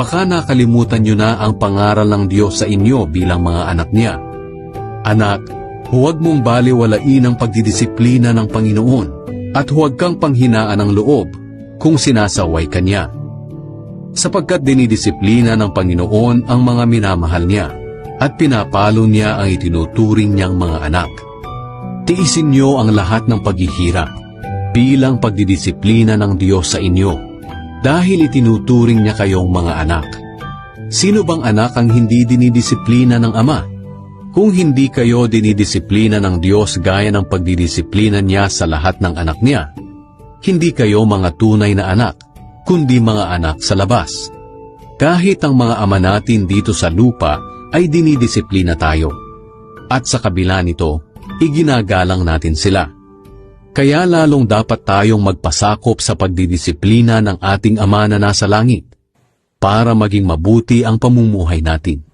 Baka nakalimutan nyo na ang pangaral ng Diyos sa inyo bilang mga anak niya. Anak, huwag mong baliwalain ang pagdidisiplina ng Panginoon at huwag kang panghinaan ng loob kung sinasaway ka niya. Sapagkat dinidisiplina ng Panginoon ang mga minamahal niya at pinapalo niya ang itinuturing niyang mga anak. Tiisin niyo ang lahat ng paghihirap bilang pagdidisiplina ng Diyos sa inyo dahil itinuturing niya kayong mga anak. Sino bang anak ang hindi dinidisiplina ng Ama? Kung hindi kayo dinidisiplina ng Diyos gaya ng pagdidisiplina niya sa lahat ng anak niya, hindi kayo mga tunay na anak, kundi mga anak sa labas. Kahit ang mga ama natin dito sa lupa ay dinidisiplina tayo. At sa kabila nito, iginagalang natin sila. Kaya lalong dapat tayong magpasakop sa pagdidisiplina ng ating Ama na nasa langit para maging mabuti ang pamumuhay natin.